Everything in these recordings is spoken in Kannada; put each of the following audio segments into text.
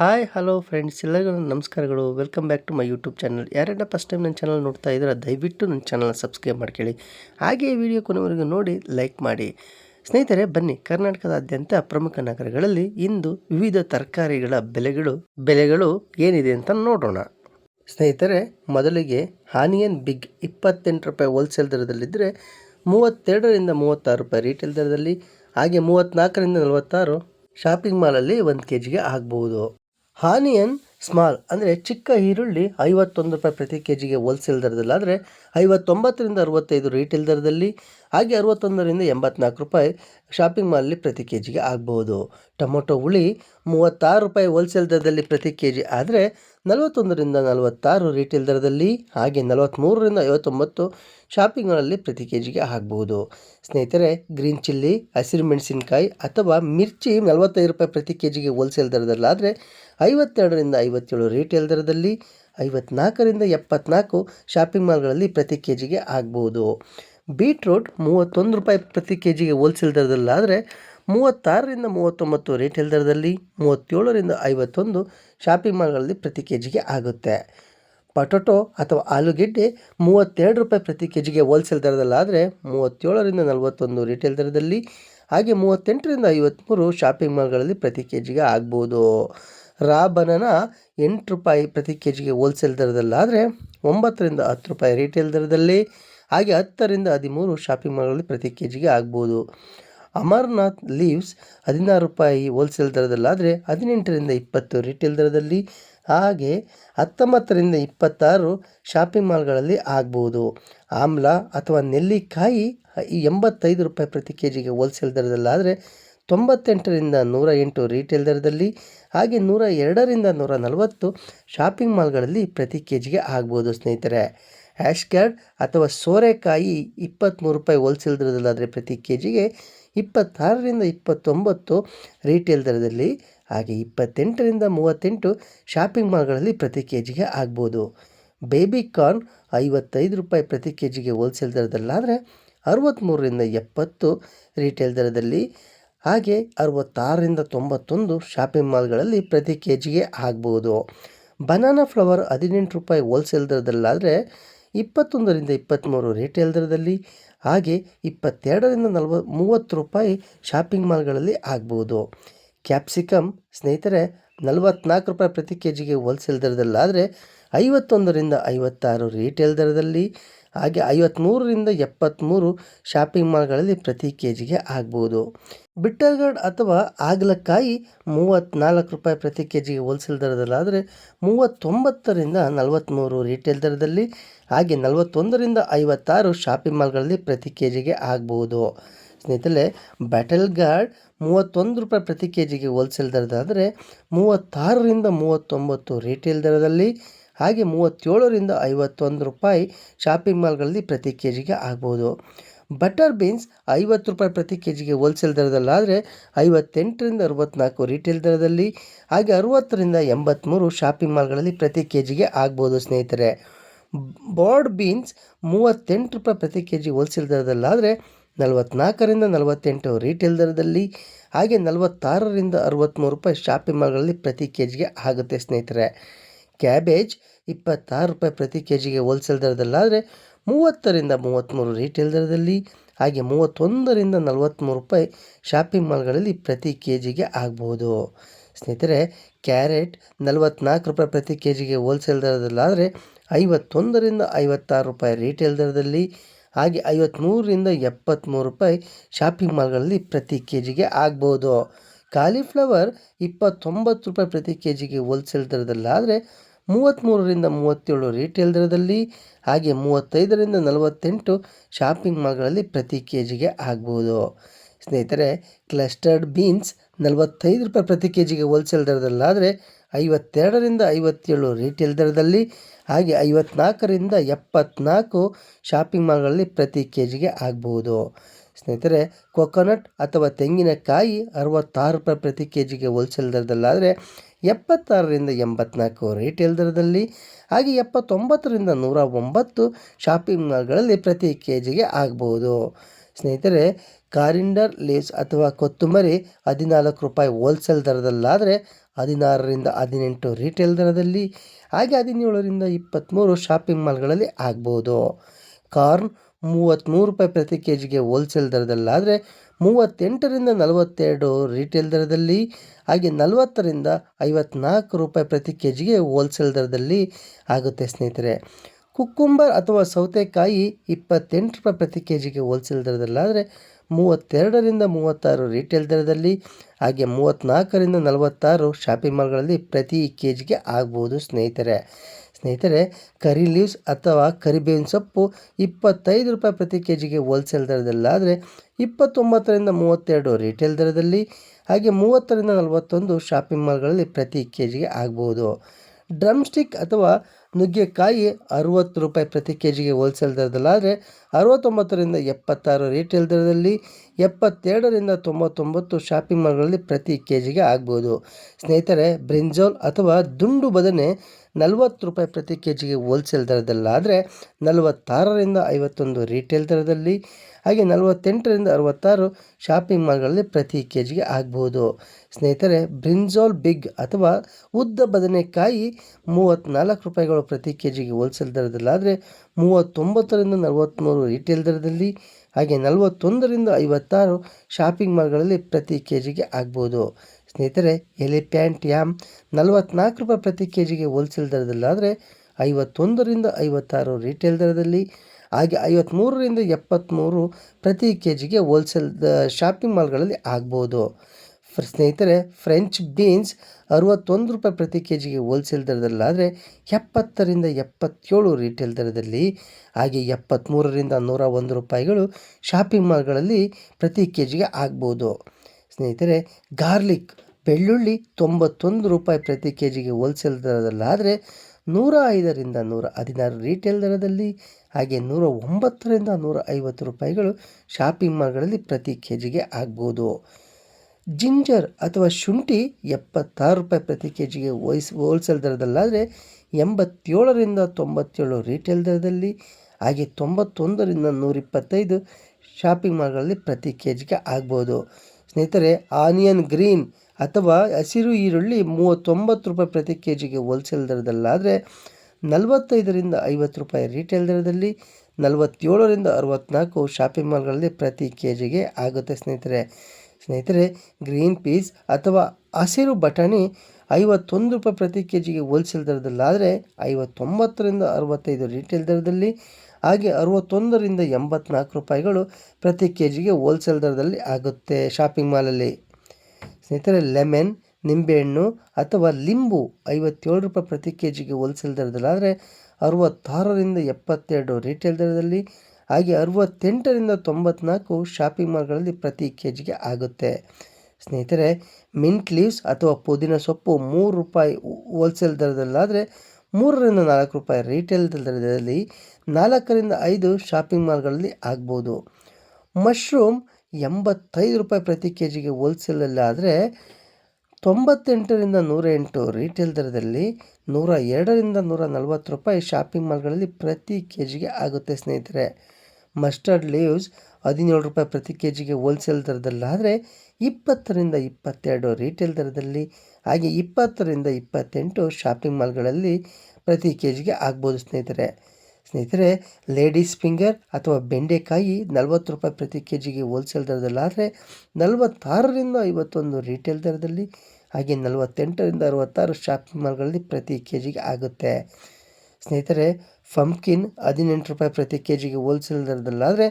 ಹಾಯ್, ಹಲೋ ಫ್ರೆಂಡ್ಸ್, ಎಲ್ಲರಿಗೂ ನಮಸ್ಕಾರಗಳು. Welcome back to my YouTube channel. ಯಾರೆಲ್ಲ ಫಸ್ಟ್ ಟೈಮ್ ನನ್ನ ಚಾನಲ್ ನೋಡ್ತಾ ಇದ್ದೀರಾ, ದಯವಿಟ್ಟು ನನ್ನ ಚಾನಲ್ ಸಬ್ಸ್ಕ್ರೈಬ್ ಮಾಡ್ಕೊಳ್ಳಿ. ಹಾಗೆ ಈ ವಿಡಿಯೋ ಕೊನೆವರೆಗೂ ನೋಡಿ, ಲೈಕ್ ಮಾಡಿ. ಸ್ನೇಹಿತರೆ, ಬನ್ನಿ. ಕರ್ನಾಟಕದಾದ್ಯಂತ ಪ್ರಮುಖ ನಗರಗಳಲ್ಲಿ ಇಂದು ವಿವಿಧ ತರಕಾರಿಗಳ ಬೆಲೆಗಳು ಬೆಲೆಗಳು ಏನಿದೆ ಅಂತ ನೋಡೋಣ. ಸ್ನೇಹಿತರೆ, ಮೊದಲಿಗೆ ಆನಿಯನ್ ಬಿಗ್ ಇಪ್ಪತ್ತೆಂಟು ರೂಪಾಯಿ ಹೋಲ್ಸೇಲ್ ದರದಲ್ಲಿದ್ದರೆ, ಮೂವತ್ತೆರಡರಿಂದ ಮೂವತ್ತಾರು ರೂಪಾಯಿ ರೀಟೇಲ್ ದರದಲ್ಲಿ, ಹಾಗೆ ಮೂವತ್ತ್ನಾಲ್ಕರಿಂದ ನಲವತ್ತಾರು ಶಾಪಿಂಗ್ ಮಾಲಲ್ಲಿ ಒಂದು ಕೆ ಜಿಗೆ ಆಗ್ಬೋದು. ಆನಿಯನ್ ಸ್ಮಾಲ್ ಅಂದರೆ ಚಿಕ್ಕ ಈರುಳ್ಳಿ ಐವತ್ತೊಂದು ರೂಪಾಯಿ ಪ್ರತಿ ಕೆ ಜಿಗೆ ಹೋಲ್ಸೇಲ್ ದರದಲ್ಲಾದರೆ ಐವತ್ತೊಂಬತ್ತರಿಂದ ಅರವತ್ತೈದು ರೀಟೇಲ್ ದರದಲ್ಲಿ, ಹಾಗೆ ಅರವತ್ತೊಂದರಿಂದ ಎಂಬತ್ನಾಲ್ಕು ರೂಪಾಯಿ ಶಾಪಿಂಗ್ ಮಾಲಲ್ಲಿ ಪ್ರತಿ ಕೆ ಜಿಗೆ ಆಗ್ಬೋದು. ಟೊಮೊಟೊ ಹುಳಿ ಮೂವತ್ತಾರು ರೂಪಾಯಿ ಹೋಲ್ಸೇಲ್ ದರದಲ್ಲಿ ಪ್ರತಿ ಕೆ ಜಿ ಆದರೆ ನಲವತ್ತೊಂದರಿಂದ ನಲವತ್ತಾರು ರೀಟೇಲ್ ದರದಲ್ಲಿ, ಹಾಗೆ ನಲವತ್ತ್ಮೂರರಿಂದ ಐವತ್ತೊಂಬತ್ತು ಶಾಪಿಂಗ್ಗಳಲ್ಲಿ ಪ್ರತಿ ಕೆ ಜಿಗೆ ಆಗ್ಬೋದು. ಸ್ನೇಹಿತರೆ ಗ್ರೀನ್ ಚಿಲ್ಲಿ ಹಸಿರು ಮೆಣಸಿನಕಾಯಿ ಅಥವಾ ಮಿರ್ಚಿ ನಲವತ್ತೈದು ರೂಪಾಯಿ ಪ್ರತಿ ಕೆ ಜಿಗೆ ಹೋಲ್ಸೇಲ್ ದರದಲ್ಲಾದರೆ ಐವತ್ತೆರಡರಿಂದ ಐವತ್ತೇಳು ರೀಟೇಲ್ ದರದಲ್ಲಿ, ಐವತ್ನಾಲ್ಕರಿಂದ ಎಪ್ಪತ್ನಾಲ್ಕು ಶಾಪಿಂಗ್ ಮಾಲ್ಗಳಲ್ಲಿ ಪ್ರತಿ ಕೆ ಜಿಗೆ ಆಗ್ಬೋದು. ಬೀಟ್ರೂಟ್ ಮೂವತ್ತೊಂದು ರೂಪಾಯಿ ಪ್ರತಿ ಕೆ ಜಿಗೆ ಹೋಲ್ಸೇಲ್ ದರದಲ್ಲಾದರೆ, ಮೂವತ್ತಾರರಿಂದ ಮೂವತ್ತೊಂಬತ್ತು ರೀಟೇಲ್ ದರದಲ್ಲಿ, ಮೂವತ್ತೇಳರಿಂದ ಐವತ್ತೊಂದು ಶಾಪಿಂಗ್ ಮಾಲ್ಗಳಲ್ಲಿ ಪ್ರತಿ ಕೆ ಜಿಗೆ ಆಗುತ್ತೆ. ಪೊಟೊಟೊ ಅಥವಾ ಆಲೂಗೆಡ್ಡೆ ಮೂವತ್ತೆರಡು ರೂಪಾಯಿ ಪ್ರತಿ ಕೆ ಜಿಗೆ ಹೋಲ್ಸೇಲ್ ದರದಲ್ಲಾದರೆ, ಮೂವತ್ತೇಳರಿಂದ ನಲವತ್ತೊಂದು ರೀಟೇಲ್ ದರದಲ್ಲಿ, ಹಾಗೆ ಮೂವತ್ತೆಂಟರಿಂದ ಐವತ್ತ್ಮೂರು ಶಾಪಿಂಗ್ ಮಾಲ್ಗಳಲ್ಲಿ ಪ್ರತಿ ಕೆ ಜಿಗೆ ಆಗ್ಬೋದು. ರಾ ಬನಾನ ಎಂಟು ರೂಪಾಯಿ ಪ್ರತಿ ಕೆ ಜಿಗೆ ಹೋಲ್ಸೇಲ್ ದರದಲ್ಲಾದರೆ ಒಂಬತ್ತರಿಂದ ಹತ್ತು ರೂಪಾಯಿ ರೀಟೇಲ್ ದರದಲ್ಲಿ, ಹಾಗೆ ಹತ್ತರಿಂದ ಹದಿಮೂರು ಶಾಪಿಂಗ್ ಮಾಲ್ಗಳಲ್ಲಿ ಪ್ರತಿ ಕೆ ಜಿಗೆ ಆಗ್ಬೋದು. ಅಮರ್ನಾಥ್ ಲೀವ್ಸ್ ಹದಿನಾರು ರೂಪಾಯಿ ಹೋಲ್ಸೇಲ್ ದರದಲ್ಲಾದರೆ ಹದಿನೆಂಟರಿಂದ ಇಪ್ಪತ್ತು ರೀಟೇಲ್ ದರದಲ್ಲಿ, ಹಾಗೆ ಹತ್ತೊಂಬತ್ತರಿಂದ ಇಪ್ಪತ್ತಾರು ಶಾಪಿಂಗ್ ಮಾಲ್ಗಳಲ್ಲಿ ಆಗ್ಬೋದು. ಆಮ್ಲ ಅಥವಾ ನೆಲ್ಲಿಕಾಯಿ ಎಂಬತ್ತೈದು ರೂಪಾಯಿ ಪ್ರತಿ ಕೆ ಜಿಗೆ ಹೋಲ್ಸೇಲ್ ದರದಲ್ಲಾದರೆ ತೊಂಬತ್ತೆಂಟರಿಂದ ನೂರ ಎಂಟು ರೀಟೇಲ್ ದರದಲ್ಲಿ ಹಾಗೆ ನೂರ ಎರಡರಿಂದ ನೂರ ನಲವತ್ತು ಶಾಪಿಂಗ್ ಮಾಲ್ಗಳಲ್ಲಿ ಪ್ರತಿ ಕೆ ಜಿಗೆ ಆಗ್ಬೋದು, ಸ್ನೇಹಿತರೆ. ಹ್ಯಾಶ್ ಕ್ಯಾರ್ಡ್ ಅಥವಾ ಸೋರೆಕಾಯಿ ಇಪ್ಪತ್ತ್ಮೂರು ರೂಪಾಯಿ ಹೋಲ್ಸೇಲ್ ದರದಲ್ಲಾದರೆ ಪ್ರತಿ ಕೆ ಜಿಗೆ ಇಪ್ಪತ್ತಾರರಿಂದ ಇಪ್ಪತ್ತೊಂಬತ್ತು ರೀಟೇಲ್ ದರದಲ್ಲಿ, ಹಾಗೆ ಇಪ್ಪತ್ತೆಂಟರಿಂದ ಮೂವತ್ತೆಂಟು ಶಾಪಿಂಗ್ ಮಾಲ್ಗಳಲ್ಲಿ ಪ್ರತಿ ಕೆ ಜಿಗೆ ಆಗ್ಬೋದು. ಬೇಬಿ ಕಾರ್ನ್ ಐವತ್ತೈದು ರೂಪಾಯಿ ಪ್ರತಿ ಕೆ ಜಿಗೆ ಹೋಲ್ಸೇಲ್ ದರದಲ್ಲಾದರೆ ಅರವತ್ತ್ಮೂರರಿಂದ ಎಪ್ಪತ್ತು ರೀಟೇಲ್ ದರದಲ್ಲಿ ಹಾಗೆ ಅರವತ್ತಾರರಿಂದ ತೊಂಬತ್ತೊಂದು ಶಾಪಿಂಗ್ ಮಾಲ್ಗಳಲ್ಲಿ ಪ್ರತಿ ಕೆ ಜಿಗೆ ಆಗ್ಬೋದು. ಬನಾನಾ ಫ್ಲವರ್ ಹದಿನೆಂಟು ರೂಪಾಯಿ ಹೋಲ್ಸೇಲ್ ದರದಲ್ಲಾದರೆ ಇಪ್ಪತ್ತೊಂದರಿಂದ ಇಪ್ಪತ್ತ್ಮೂರು ರೀಟೇಲ್ ದರದಲ್ಲಿ, ಹಾಗೆ ಇಪ್ಪತ್ತೆರಡರಿಂದ ನಲ್ವ, ಮೂವತ್ತು ರೂಪಾಯಿ ಶಾಪಿಂಗ್ ಮಾಲ್ಗಳಲ್ಲಿ ಆಗ್ಬೋದು. ಕ್ಯಾಪ್ಸಿಕಮ್ ಸ್ನೇಹಿತರೆ, ನಲವತ್ನಾಲ್ಕು ರೂಪಾಯಿ ಪ್ರತಿ ಕೆ ಜಿಗೆ ಹೋಲ್ಸೇಲ್ ದರದಲ್ಲಾದರೆ ಐವತ್ತೊಂದರಿಂದ ಐವತ್ತಾರು ರೀಟೇಲ್ ದರದಲ್ಲಿ, ಹಾಗೆ ಐವತ್ತ್ಮೂರರಿಂದ ಎಪ್ಪತ್ತ್ಮೂರು ಶಾಪಿಂಗ್ ಮಾಲ್ಗಳಲ್ಲಿ ಪ್ರತಿ ಕೆ ಜಿಗೆ ಆಗ್ಬೋದು. ಬಿಟ್ಟರ್ಗಡ್ ಅಥವಾ ಆಗಲಕಾಯಿ ಮೂವತ್ತ್ನಾಲ್ಕು ರೂಪಾಯಿ ಪ್ರತಿ ಕೆ ಜಿಗೆ ಹೋಲ್ಸೇಲ್ ದರದಲ್ಲಾದರೆ ಮೂವತ್ತೊಂಬತ್ತರಿಂದ ನಲವತ್ತ್ಮೂರು ರೀಟೇಲ್ ದರದಲ್ಲಿ, ಹಾಗೆ ನಲವತ್ತೊಂದರಿಂದ ಐವತ್ತಾರು ಶಾಪಿಂಗ್ ಮಾಲ್ಗಳಲ್ಲಿ ಪ್ರತಿ ಕೆ ಜಿಗೆ ಆಗ್ಬೋದು. ಸ್ನೇಹಿತರೆ ಬ್ಯಾಟಲ್ ಗಾರ್ಡ್ ಮೂವತ್ತೊಂದು ರೂಪಾಯಿ ಪ್ರತಿ ಕೆ ಜಿಗೆ ಹೋಲ್ಸೇಲ್ ದರದಾದರೆ ಮೂವತ್ತಾರರಿಂದ ಮೂವತ್ತೊಂಬತ್ತು ರೀಟೇಲ್ ದರದಲ್ಲಿ, ಹಾಗೆ ಮೂವತ್ತೇಳರಿಂದ ಐವತ್ತೊಂದು ರೂಪಾಯಿ ಶಾಪಿಂಗ್ ಮಾಲ್ಗಳಲ್ಲಿ ಪ್ರತಿ ಕೆ ಜಿಗೆ ಆಗ್ಬೋದು. ಬಟರ್ ಬೀನ್ಸ್ ಐವತ್ತು ರೂಪಾಯಿ ಪ್ರತಿ ಕೆ ಜಿಗೆ ಹೋಲ್ಸೇಲ್ ದರದಲ್ಲಾದರೆ ಐವತ್ತೆಂಟರಿಂದ ಅರವತ್ತ್ನಾಲ್ಕು ರೀಟೇಲ್ ದರದಲ್ಲಿ, ಹಾಗೆ ಅರುವತ್ತರಿಂದ ಎಂಬತ್ತ್ಮೂರು ಶಾಪಿಂಗ್ ಮಾಲ್ಗಳಲ್ಲಿ ಪ್ರತಿ ಕೆ ಜಿಗೆ ಆಗ್ಬೋದು ಸ್ನೇಹಿತರೆ. ಬಾರ್ಡ್ ಬೀನ್ಸ್ ಮೂವತ್ತೆಂಟು ರೂಪಾಯಿ ಪ್ರತಿ ಕೆ ಜಿ ಹೋಲ್ಸೇಲ್ ದರದಲ್ಲಾದರೆ ನಲವತ್ತ್ನಾಲ್ಕರಿಂದ ನಲವತ್ತೆಂಟು ರೀಟೇಲ್ ದರದಲ್ಲಿ, ಹಾಗೆ ನಲವತ್ತಾರರಿಂದ ಅರವತ್ತ್ಮೂರು ರೂಪಾಯಿ ಶಾಪಿಂಗ್ ಮಾಲ್ಗಳಲ್ಲಿ ಪ್ರತಿ ಕೆ ಜಿಗೆ ಆಗುತ್ತೆ ಸ್ನೇಹಿತರೆ. ಕ್ಯಾಬೇಜ್ ಇಪ್ಪತ್ತಾರು ರೂಪಾಯಿ ಪ್ರತಿ ಕೆ ಜಿಗೆ ಹೋಲ್ಸೇಲ್ ದರದಲ್ಲಾದರೆ ಮೂವತ್ತರಿಂದ ಮೂವತ್ತ್ಮೂರು ರೀಟೇಲ್ ದರದಲ್ಲಿ, ಹಾಗೆ ಮೂವತ್ತೊಂದರಿಂದ ನಲವತ್ತ್ಮೂರು ರೂಪಾಯಿ ಶಾಪಿಂಗ್ ಮಾಲ್ಗಳಲ್ಲಿ ಪ್ರತಿ ಕೆ ಜಿಗೆ ಆಗ್ಬೋದು. ಸ್ನೇಹಿತರೆ, ಕ್ಯಾರೆಟ್ ನಲವತ್ತ್ನಾಲ್ಕು ರೂಪಾಯಿ ಪ್ರತಿ ಕೆ ಜಿಗೆ ಹೋಲ್ಸೇಲ್ ದರದಲ್ಲಾದರೆ, ಐವತ್ತೊಂದರಿಂದ ಐವತ್ತಾರು ರೂಪಾಯಿ ರೀಟೇಲ್ ದರದಲ್ಲಿ, ಹಾಗೆ ಐವತ್ತ್ಮೂರರಿಂದ ಎಪ್ಪತ್ತ್ಮೂರು ರೂಪಾಯಿ ಶಾಪಿಂಗ್ ಮಾಲ್ಗಳಲ್ಲಿ ಪ್ರತಿ ಕೆ ಜಿಗೆ ಆಗ್ಬೋದು. ಕಾಲಿಫ್ಲವರ್ ಇಪ್ಪತ್ತೊಂಬತ್ತು ರೂಪಾಯಿ ಪ್ರತಿ ಕೆ ಜಿಗೆ ಹೋಲ್ಸೇಲ್ ದರದಲ್ಲಾದರೆ ಮೂವತ್ತ್ಮೂರರಿಂದ ಮೂವತ್ತೇಳು ರೀಟೇಲ್ ದರದಲ್ಲಿ ಹಾಗೆ ಮೂವತ್ತೈದರಿಂದ ನಲವತ್ತೆಂಟು ಶಾಪಿಂಗ್ ಮಾಲ್ಗಳಲ್ಲಿ ಪ್ರತಿ ಕೆ ಜಿಗೆ ಆಗ್ಬೋದು. ಸ್ನೇಹಿತರೆ, ಕ್ಲಸ್ಟರ್ಡ್ ಬೀನ್ಸ್ ನಲವತ್ತೈದು ರೂಪಾಯಿ ಪ್ರತಿ ಕೆ ಜಿಗೆ ಹೋಲ್ಸೇಲ್ ದರದಲ್ಲಾದರೆ ಐವತ್ತೆರಡರಿಂದ ಐವತ್ತೇಳು ರೀಟೇಲ್ ದರದಲ್ಲಿ ಹಾಗೆ ಐವತ್ನಾಲ್ಕರಿಂದ ಎಪ್ಪತ್ನಾಲ್ಕು ಶಾಪಿಂಗ್ ಮಾಲ್ಗಳಲ್ಲಿ ಪ್ರತಿ ಕೆ ಜಿಗೆ ಆಗ್ಬೋದು. ಸ್ನೇಹಿತರೆ ಕೊಕೊನಟ್ ಅಥವಾ ತೆಂಗಿನಕಾಯಿ ಅರವತ್ತಾರು ರೂಪಾಯಿ ಪ್ರತಿ ಕೆ ಜಿಗೆ ಹೋಲ್ಸೇಲ್ ದರದಲ್ಲಾದರೆ ಎಪ್ಪತ್ತಾರರಿಂದ ಎಂಬತ್ನಾಲ್ಕು ರೀಟೇಲ್ ದರದಲ್ಲಿ ಹಾಗೆ ಎಪ್ಪತ್ತೊಂಬತ್ತರಿಂದ ನೂರ ಒಂಬತ್ತು ಶಾಪಿಂಗ್ ಮಾಲ್ಗಳಲ್ಲಿ ಪ್ರತಿ ಕೆ ಜಿಗೆ ಆಗ್ಬೋದು. ಸ್ನೇಹಿತರೆ ಕಾರಿಂಡರ್ ಲೀವ್ಸ್ ಅಥವಾ ಕೊತ್ತಂಬರಿ ಹದಿನಾಲ್ಕು ರೂಪಾಯಿ ಹೋಲ್ಸೇಲ್ ದರದಲ್ಲಾದರೆ ಹದಿನಾರರಿಂದ ಹದಿನೆಂಟು ರೀಟೇಲ್ ದರದಲ್ಲಿ ಹಾಗೆ ಹದಿನೇಳರಿಂದ ಇಪ್ಪತ್ತ್ಮೂರು ಶಾಪಿಂಗ್ ಮಾಲ್ಗಳಲ್ಲಿ ಆಗ್ಬೋದು. ಕಾರ್ನ್ ಮೂವತ್ತ್ಮೂರು ರೂಪಾಯಿ ಪ್ರತಿ ಕೆ ಜಿಗೆ ಹೋಲ್ಸೇಲ್ ದರದಲ್ಲಾದರೆ ಮೂವತ್ತೆಂಟರಿಂದ ನಲವತ್ತೆರಡು ರಿಟೇಲ್ ದರದಲ್ಲಿ, ಹಾಗೆ ನಲವತ್ತರಿಂದ ಐವತ್ನಾಲ್ಕು ರೂಪಾಯಿ ಪ್ರತಿ ಕೆ ಜಿಗೆ ಹೋಲ್ಸೇಲ್ ದರದಲ್ಲಿ ಆಗುತ್ತೆ ಸ್ನೇಹಿತರೆ. ಕುಕ್ಕುಂಬರ್ ಅಥವಾ ಸೌತೆಕಾಯಿ ಇಪ್ಪತ್ತೆಂಟು ರೂಪಾಯಿ ಪ್ರತಿ ಕೆ ಜಿಗೆ ಹೋಲ್ಸೇಲ್ ದರದಲ್ಲಾದರೆ, ಮೂವತ್ತೆರಡರಿಂದ ಮೂವತ್ತಾರು ರಿಟೇಲ್ ದರದಲ್ಲಿ, ಹಾಗೆ ಮೂವತ್ತ್ನಾಲ್ಕರಿಂದ ನಲವತ್ತಾರು ಶಾಪಿಂಗ್ ಮಾಲ್ಗಳಲ್ಲಿ ಪ್ರತಿ ಕೆ ಜಿಗೆ ಆಗ್ಬೋದು ಸ್ನೇಹಿತರೆ. ಸ್ನೇಹಿತರೆ, ಕರಿ ಲೀವ್ಸ್ ಅಥವಾ ಕರಿಬೇವಿನ ಸೊಪ್ಪು ಇಪ್ಪತ್ತೈದು ರೂಪಾಯಿ ಪ್ರತಿ ಕೆ ಜಿಗೆ ಹೋಲ್ಸೇಲ್ ದರದಲ್ಲಾದರೆ ಇಪ್ಪತ್ತೊಂಬತ್ತರಿಂದ ಮೂವತ್ತೆರಡು ರಿಟೇಲ್ ದರದಲ್ಲಿ, ಹಾಗೆ ಮೂವತ್ತರಿಂದ ನಲವತ್ತೊಂದು ಶಾಪಿಂಗ್ ಮಾಲ್ಗಳಲ್ಲಿ ಪ್ರತಿ ಕೆ ಜಿಗೆ ಆಗ್ಬೋದು. ಡ್ರಮ್ ಸ್ಟಿಕ್ ಅಥವಾ ನುಗ್ಗೆಕಾಯಿ ಅರುವತ್ತು ರೂಪಾಯಿ ಪ್ರತಿ ಕೆ ಜಿಗೆ ಹೋಲ್ಸೇಲ್ ದರದಲ್ಲಾದರೆ ಅರವತ್ತೊಂಬತ್ತರಿಂದ ಎಪ್ಪತ್ತಾರು ರಿಟೇಲ್ ದರದಲ್ಲಿ, ಎಪ್ಪತ್ತೆರಡರಿಂದ ತೊಂಬತ್ತೊಂಬತ್ತು ಶಾಪಿಂಗ್ ಮಾಲ್ಗಳಲ್ಲಿ ಪ್ರತಿ ಕೆ ಜಿಗೆ ಆಗ್ಬೋದು. ಸ್ನೇಹಿತರೆ ಬ್ರಿಂಜೋಲ್ ಅಥವಾ ದುಂಡು ಬದನೆ ನಲವತ್ತು ರೂಪಾಯಿ ಪ್ರತಿ ಕೆ ಜಿಗೆ ಹೋಲ್ಸೇಲ್ ದರದಲ್ಲಾದರೆ ನಲವತ್ತಾರರಿಂದ ಐವತ್ತೊಂದು ರಿಟೇಲ್ ದರದಲ್ಲಿ, ಹಾಗೆ ನಲವತ್ತೆಂಟರಿಂದ ಅರವತ್ತಾರು ಶಾಪಿಂಗ್ ಮಾಲ್ಗಳಲ್ಲಿ ಪ್ರತಿ ಕೆ ಜಿಗೆ ಆಗ್ಬೋದು. ಸ್ನೇಹಿತರೆ ಬ್ರಿಂಜೋಲ್ ಬಿಗ್ ಅಥವಾ ಉದ್ದ ಬದನೆಕಾಯಿ ಮೂವತ್ತ್ನಾಲ್ಕು ರೂಪಾಯಿಗಳು ಪ್ರತಿ ಕೆ ಜಿಗೆ ಹೋಲ್ಸೇಲ್ ದರದಲ್ಲಾದರೆ ಮೂವತ್ತೊಂಬತ್ತರಿಂದ ನಲವತ್ತ್ಮೂರು ರಿಟೇಲ್ ದರದಲ್ಲಿ, ಹಾಗೆ ನಲವತ್ತೊಂದರಿಂದ ಐವತ್ತಾರು ಶಾಪಿಂಗ್ ಮಾಲ್ಗಳಲ್ಲಿ ಪ್ರತಿ ಕೆ ಜಿಗೆ ಆಗ್ಬೋದು. ಸ್ನೇಹಿತರೆ ಎಲಿಪ್ಯಾಂಟ್ ಯಾಮ್ ನಲವತ್ನಾಲ್ಕು ರೂಪಾಯಿ ಪ್ರತಿ ಕೆ ಜಿಗೆ ಹೋಲ್ಸೇಲ್ ದರದಲ್ಲಾದರೆ ಐವತ್ತೊಂದರಿಂದ ಐವತ್ತಾರು ರಿಟೇಲ್ ದರದಲ್ಲಿ, ಹಾಗೆ ಐವತ್ತ್ಮೂರರಿಂದ ಎಪ್ಪತ್ತ್ಮೂರು ಪ್ರತಿ ಕೆ ಜಿಗೆ ಹೋಲ್ಸೇಲ್ ಶಾಪಿಂಗ್ ಮಾಲ್ಗಳಲ್ಲಿ ಆಗ್ಬೋದು. ಸ್ನೇಹಿತರೆ ಫ್ರೆಂಚ್ ಬೀನ್ಸ್ ಅರುವತ್ತೊಂದು ರೂಪಾಯಿ ಪ್ರತಿ ಕೆ ಜಿಗೆ ಹೋಲ್ಸೇಲ್ ದರದಲ್ಲಾದರೆ ಎಪ್ಪತ್ತರಿಂದ ಎಪ್ಪತ್ತೇಳು ರಿಟೇಲ್ ದರದಲ್ಲಿ, ಹಾಗೆ ಎಪ್ಪತ್ತ್ಮೂರರಿಂದ ನೂರ ಒಂದು ರೂಪಾಯಿಗಳು ಶಾಪಿಂಗ್ ಮಾಲ್ಗಳಲ್ಲಿ ಪ್ರತಿ ಕೆ ಜಿಗೆ ಆಗ್ಬೋದು. ಸ್ನೇಹಿತರೆ ಗಾರ್ಲಿಕ್ ಬೆಳ್ಳುಳ್ಳಿ ತೊಂಬತ್ತೊಂದು ರೂಪಾಯಿ ಪ್ರತಿ ಕೆ ಜಿಗೆ ಹೋಲ್ಸೇಲ್ ದರದಲ್ಲಾದರೆ ನೂರ ಐದರಿಂದ ನೂರ ಹದಿನಾರು ರಿಟೇಲ್ ದರದಲ್ಲಿ, ಹಾಗೆ ನೂರ ಒಂಬತ್ತರಿಂದ ನೂರ ಐವತ್ತು ರೂಪಾಯಿಗಳು ಶಾಪಿಂಗ್ ಮಾಲ್ಗಳಲ್ಲಿ ಪ್ರತಿ ಕೆ ಜಿಗೆ ಆಗ್ಬೋದು. ಜಿಂಜರ್ ಅಥವಾ ಶುಂಠಿ ಎಪ್ಪತ್ತಾರು ರೂಪಾಯಿ ಪ್ರತಿ ಕೆ ಜಿಗೆ ವಹಿಸ್ ಹೋಲ್ಸೇಲ್ ದರದಲ್ಲಾದರೆ ಎಂಬತ್ತೇಳರಿಂದ ತೊಂಬತ್ತೇಳು ರಿಟೇಲ್ ದರದಲ್ಲಿ, ಹಾಗೆ ತೊಂಬತ್ತೊಂದರಿಂದ ನೂರಿಪ್ಪತ್ತೈದು ಶಾಪಿಂಗ್ ಮಾಲ್ಗಳಲ್ಲಿ ಪ್ರತಿ ಕೆ ಜಿಗೆ ಆಗ್ಬೋದು. ಸ್ನೇಹಿತರೆ ಆನಿಯನ್ ಗ್ರೀನ್ ಅಥವಾ ಹಸಿರು ಈರುಳ್ಳಿ ಮೂವತ್ತೊಂಬತ್ತು ರೂಪಾಯಿ ಪ್ರತಿ ಕೆ ಜಿಗೆ ಹೋಲ್ಸೇಲ್ ದರದಲ್ಲಾದರೆ ನಲವತ್ತೈದರಿಂದ ಐವತ್ತು ರೂಪಾಯಿ ರೀಟೇಲ್ ದರದಲ್ಲಿ, ನಲವತ್ತೇಳರಿಂದ ಅರವತ್ತ್ನಾಲ್ಕು ಶಾಪಿಂಗ್ ಮಾಲ್ಗಳಲ್ಲಿ ಪ್ರತಿ ಕೆ ಜಿಗೆ ಆಗುತ್ತೆ ಸ್ನೇಹಿತರೆ. ಸ್ನೇಹಿತರೆ ಗ್ರೀನ್ ಪೀಸ್ ಅಥವಾ ಹಸಿರು ಬಟಾಣಿ ಐವತ್ತೊಂದು ರೂಪಾಯಿ ಪ್ರತಿ ಕೆ ಜಿಗೆ ಹೋಲ್ಸೇಲ್ ದರದಲ್ಲಾದರೆ ಐವತ್ತೊಂಬತ್ತರಿಂದ ಅರವತ್ತೈದು ರಿಟೇಲ್ ದರದಲ್ಲಿ, ಹಾಗೆ ಅರವತ್ತೊಂದರಿಂದ ಎಂಬತ್ನಾಲ್ಕು ರೂಪಾಯಿಗಳು ಪ್ರತಿ ಕೆ ಜಿಗೆ ಹೋಲ್ಸೇಲ್ ದರದಲ್ಲಿ ಆಗುತ್ತೆ ಶಾಪಿಂಗ್ ಮಾಲಲ್ಲಿ ಸ್ನೇಹಿತರೆ ಲೆಮನ್ ನಿಂಬೆಹಣ್ಣು ಅಥವಾ ಲಿಂಬು ಐವತ್ತೇಳು ರೂಪಾಯಿ ಪ್ರತಿ ಕೆ ಜಿಗೆ ಹೋಲ್ಸೇಲ್ ದರದಲ್ಲಾದರೆ ಅರವತ್ತಾರರಿಂದ ಎಪ್ಪತ್ತೆರಡು ರಿಟೇಲ್ ದರದಲ್ಲಿ ಹಾಗೆ ಅರವತ್ತೆಂಟರಿಂದ ತೊಂಬತ್ನಾಲ್ಕು ಶಾಪಿಂಗ್ ಮಾಲ್ಗಳಲ್ಲಿ ಪ್ರತಿ ಕೆ ಜಿಗೆ ಆಗುತ್ತೆ. ಸ್ನೇಹಿತರೆ, ಮಿಂಟ್ ಲೀವ್ಸ್ ಅಥವಾ ಪುದೀನ ಸೊಪ್ಪು ಮೂರು ರೂಪಾಯಿ ಹೋಲ್ಸೇಲ್ ದರದಲ್ಲಾದರೆ ಮೂರರಿಂದ ನಾಲ್ಕು ರೂಪಾಯಿ ರಿಟೇಲ್ ದರದಲ್ಲಿ ನಾಲ್ಕರಿಂದ ಐದು ಶಾಪಿಂಗ್ ಮಾಲ್ಗಳಲ್ಲಿ ಆಗ್ಬೋದು. ಮಶ್ರೂಮ್ ಎಂಬತ್ತೈದು ರೂಪಾಯಿ ಪ್ರತಿ ಕೆ ಜಿಗೆ ಹೋಲ್ಸೇಲಲ್ಲಾದರೆ ತೊಂಬತ್ತೆಂಟರಿಂದ ನೂರ ಎಂಟು ರಿಟೇಲ್ ದರದಲ್ಲಿ ನೂರ ಎರಡರಿಂದ ನೂರ ನಲವತ್ತು ರೂಪಾಯಿ ಶಾಪಿಂಗ್ ಮಾಲ್ಗಳಲ್ಲಿ ಪ್ರತಿ ಕೆ ಜಿಗೆ ಆಗುತ್ತೆ ಸ್ನೇಹಿತರೆ. ಮಸ್ಟರ್ಡ್ ಲೀವ್ಸ್ ಹದಿನೇಳು ರೂಪಾಯಿ ಪ್ರತಿ ಕೆ ಜಿಗೆ ಹೋಲ್ಸೇಲ್ ದರದಲ್ಲಾದರೆ ಇಪ್ಪತ್ತರಿಂದ ಇಪ್ಪತ್ತೆರಡು ರಿಟೇಲ್ ದರದಲ್ಲಿ, ಹಾಗೆ ಇಪ್ಪತ್ತರಿಂದ ಇಪ್ಪತ್ತೆಂಟು ಶಾಪಿಂಗ್ ಮಾಲ್ಗಳಲ್ಲಿ ಪ್ರತಿ ಕೆ ಜಿಗೆ ಆಗ್ಬೋದು ಸ್ನೇಹಿತರೆ. ಸ್ನೇಹಿತರೆ, ಲೇಡೀಸ್ ಫಿಂಗರ್ ಅಥವಾ ಬೆಂಡೆಕಾಯಿ ನಲವತ್ತು ರೂಪಾಯಿ ಪ್ರತಿ ಕೆ ಜಿಗೆ ಹೋಲ್ಸೇಲ್ ದರದಲ್ಲಾದರೆ ನಲವತ್ತಾರರಿಂದ ಐವತ್ತೊಂದು ರಿಟೇಲ್ ದರದಲ್ಲಿ, ಹಾಗೆ ನಲವತ್ತೆಂಟರಿಂದ ಅರವತ್ತಾರು ಶಾಪಿಂಗ್ ಮಾಲ್ಗಳಲ್ಲಿ ಪ್ರತಿ ಕೆ ಜಿಗೆ ಆಗುತ್ತೆ. ಸ್ನೇಹಿತರೆ ಫಂಪ್ಕಿನ್ ಹದಿನೆಂಟು ರೂಪಾಯಿ ಪ್ರತಿ ಕೆ ಜಿಗೆ ಹೋಲ್ಸೇಲ್ ದರದಲ್ಲಾದರೆ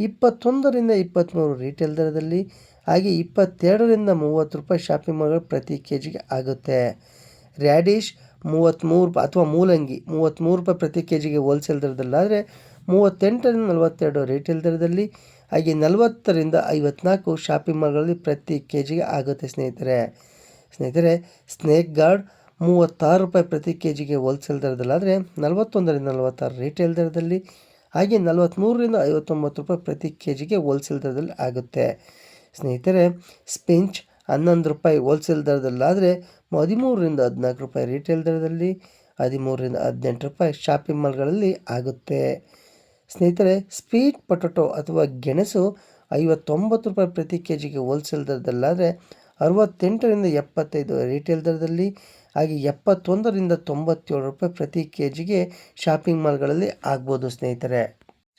ಇಪ್ಪತ್ತೊಂದರಿಂದ ಇಪ್ಪತ್ತ್ಮೂರು ರಿಟೇಲ್ ದರದಲ್ಲಿ, ಹಾಗೆ ಇಪ್ಪತ್ತೆರಡರಿಂದ ಮೂವತ್ತು ರೂಪಾಯಿ ಶಾಪಿಂಗ್ ಮಾಲ್ಗಳು ಪ್ರತಿ ಕೆ ಜಿಗೆ ಆಗುತ್ತೆ. ರ್ಯಾಡಿಶ್ ಮೂವತ್ತ್ಮೂರು ಅಥವಾ ಮೂಲಂಗಿ ಮೂವತ್ತ್ಮೂರು ರೂಪಾಯಿ ಪ್ರತಿ ಕೆ ಜಿಗೆ ಹೋಲ್ಸೇಲ್ ದರದಲ್ಲಾದರೆ ಮೂವತ್ತೆಂಟರಿಂದ ನಲವತ್ತೆರಡು ರಿಟೇಲ್ ದರದಲ್ಲಿ, ಹಾಗೆ ನಲವತ್ತರಿಂದ ಐವತ್ನಾಲ್ಕು ಶಾಪಿಂಗ್ ಮಾಲ್ಗಳಲ್ಲಿ ಪ್ರತಿ ಕೆ ಜಿಗೆ ಆಗುತ್ತೆ ಸ್ನೇಹಿತರೆ. ಸ್ನೇಹಿತರೆ ಸ್ನೇಕ್ ಗಾರ್ಡ್ ಮೂವತ್ತಾರು ರೂಪಾಯಿ ಪ್ರತಿ ಕೆ ಜಿಗೆ ಹೋಲ್ಸೇಲ್ ದರದಲ್ಲಾದರೆ ನಲವತ್ತೊಂದರಿಂದ ನಲವತ್ತಾರು ರಿಟೇಲ್ ದರದಲ್ಲಿ, ಹಾಗೆ ನಲವತ್ತ್ಮೂರರಿಂದ ಐವತ್ತೊಂಬತ್ತು ರೂಪಾಯಿ ಪ್ರತಿ ಕೆ ಜಿಗೆ ಹೋಲ್ಸೇಲ್ ದರದಲ್ಲಿ ಆಗುತ್ತೆ. ಸ್ನೇಹಿತರೆ ಸ್ಪಿಂಚ್ ಹನ್ನೊಂದು ರೂಪಾಯಿ ಹೋಲ್ಸೇಲ್ ದರದಲ್ಲಾದರೆ ಹದಿಮೂರರಿಂದ ಹದಿನಾಲ್ಕು ರೂಪಾಯಿ ರಿಟೇಲ್ ದರದಲ್ಲಿ, ಹದಿಮೂರರಿಂದ ಹದಿನೆಂಟು ರೂಪಾಯಿ ಶಾಪಿಂಗ್ ಮಾಲ್ಗಳಲ್ಲಿ ಆಗುತ್ತೆ. ಸ್ನೇಹಿತರೆ ಸ್ವೀಟ್ ಪೊಟೊಟೊ ಅಥವಾ ಗೆಣಸು ಐವತ್ತೊಂಬತ್ತು ರೂಪಾಯಿ ಪ್ರತಿ ಕೆ ಜಿಗೆ ಹೋಲ್ಸೇಲ್ ದರದಲ್ಲಾದರೆ ಅರವತ್ತೆಂಟರಿಂದ ಎಪ್ಪತ್ತೈದು ರಿಟೇಲ್ ದರದಲ್ಲಿ, ಹಾಗೆ ಎಪ್ಪತ್ತೊಂದರಿಂದ ತೊಂಬತ್ತೇಳು ರೂಪಾಯಿ ಪ್ರತಿ ಕೆ ಜಿಗೆ ಶಾಪಿಂಗ್ ಮಾಲ್ಗಳಲ್ಲಿ ಆಗ್ಬೋದು ಸ್ನೇಹಿತರೆ.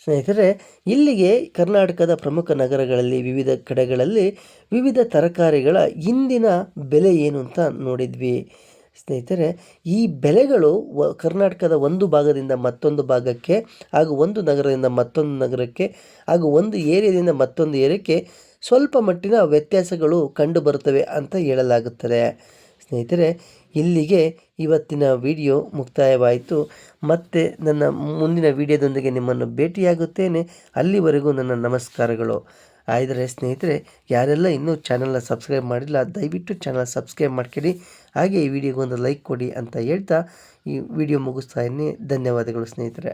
ಸ್ನೇಹಿತರೆ, ಇಲ್ಲಿಗೆ ಕರ್ನಾಟಕದ ಪ್ರಮುಖ ನಗರಗಳಲ್ಲಿ ವಿವಿಧ ಕಡೆಗಳಲ್ಲಿ ವಿವಿಧ ತರಕಾರಿಗಳ ಇಂದಿನ ಬೆಲೆ ಏನು ಅಂತ ನೋಡಿದ್ವಿ. ಸ್ನೇಹಿತರೆ, ಈ ಬೆಲೆಗಳು ವ, ಕರ್ನಾಟಕದ ಒಂದು ಭಾಗದಿಂದ ಮತ್ತೊಂದು ಭಾಗಕ್ಕೆ, ಹಾಗೂ ಒಂದು ನಗರದಿಂದ ಮತ್ತೊಂದು ನಗರಕ್ಕೆ, ಹಾಗೂ ಒಂದು ಏರಿಯಾದಿಂದ ಮತ್ತೊಂದು ಏರಿಯಾಕ್ಕೆ ಸ್ವಲ್ಪ ಮಟ್ಟಿನ ವ್ಯತ್ಯಾಸಗಳು ಕಂಡುಬರುತ್ತವೆ ಅಂತ ಹೇಳಲಾಗುತ್ತದೆ. ಸ್ನೇಹಿತರೆ ಇಲ್ಲಿಗೆ ಇವತ್ತಿನ ವಿಡಿಯೋ ಮುಕ್ತಾಯವಾಯಿತು. ಮತ್ತೆ ನನ್ನ ಮುಂದಿನ ವಿಡಿಯೋದೊಂದಿಗೆ ನಿಮ್ಮನ್ನು ಭೇಟಿಯಾಗುತ್ತೇನೆ. ಅಲ್ಲಿವರೆಗೂ ನನ್ನ ನಮಸ್ಕಾರಗಳು. ಆದರೆ ಸ್ನೇಹಿತರೆ, ಯಾರೆಲ್ಲ ಇನ್ನೂ ಚಾನಲ್ನ ಸಬ್ಸ್ಕ್ರೈಬ್ ಮಾಡಿಲ್ಲ, ದಯವಿಟ್ಟು ಚಾನಲ್ ಸಬ್ಸ್ಕ್ರೈಬ್ ಮಾಡ್ಕೊಳ್ಳಿ. ಹಾಗೆ ಈ ವಿಡಿಯೋಗೊಂದು ಲೈಕ್ ಕೊಡಿ ಅಂತ ಹೇಳ್ತಾ ಈ ವಿಡಿಯೋ ಮುಗಿಸ್ತಾ ಇದ್ದೀನಿ. ಧನ್ಯವಾದಗಳು ಸ್ನೇಹಿತರೆ.